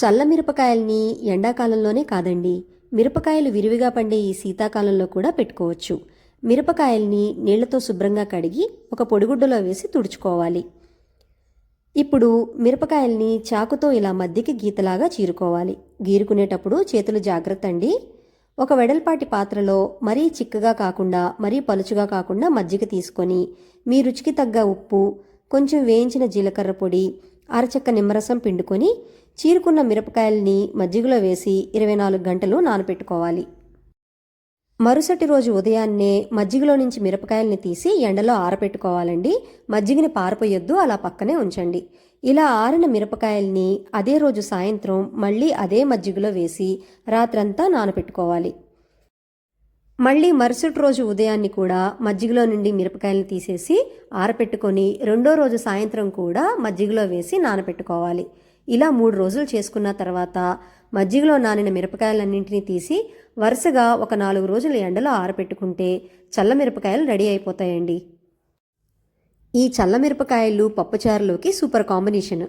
చల్ల మిరపకాయల్ని ఎండాకాలంలోనే కాదండి. మిరపకాయలు విరివిగా పండే ఈ శీతాకాలంలో కూడా పెట్టుకోవచ్చు. మిరపకాయల్ని నీళ్ళతో శుభ్రంగా కడిగి ఒక పొడిగుడ్డలో వేసి తుడుచుకోవాలి. ఇప్పుడు మిరపకాయల్ని చాకుతో ఇలా మధ్యకి గీతలాగా చీరుకోవాలి. గీరుకునేటప్పుడు చేతులు జాగ్రత్త అండి. ఒక వెడల్పాటి పాత్రలో మరీ చిక్కగా కాకుండా మరీ పలుచుగా కాకుండా మజ్జిగ తీసుకొని మీ రుచికి తగ్గ ఉప్పు కొంచెం వేయించిన జీలకర్ర పొడి అరచక్క నిమ్మరసం పిండుకొని చీరుకున్న మిరపకాయల్ని మజ్జిగలో వేసి ఇరవై నాలుగు గంటలు నానబెట్టుకోవాలి మరుసటి రోజు ఉదయాన్నే మజ్జిగలో నుంచి మిరపకాయల్ని తీసి ఎండలో ఆరబెట్టుకోవాలండి మజ్జిగని పారపోయొద్దు అలా పక్కనే ఉంచండి. ఇలా ఆరిన మిరపకాయల్ని అదే రోజు సాయంత్రం మళ్ళీ అదే మజ్జిగలో వేసి రాత్రంతా నానబెట్టుకోవాలి మళ్ళీ మరుసటి రోజు ఉదయాన్ని కూడా మజ్జిగలో నుండి మిరపకాయలను తీసేసి ఆరపెట్టుకొని రెండో రోజు సాయంత్రం కూడా మజ్జిగలో వేసి నానబెట్టుకోవాలి ఇలా మూడు రోజులు చేసుకున్న తర్వాత మజ్జిగలో నానిన మిరపకాయలన్నింటినీ తీసి వరుసగా ఒక నాలుగు రోజులు ఎండలో ఆరపెట్టుకుంటే చల్ల మిరపకాయలు రెడీ అయిపోతాయండి. ఈ చల్ల మిరపకాయలు పప్పుచారులోకి సూపర్ కాంబినేషన్.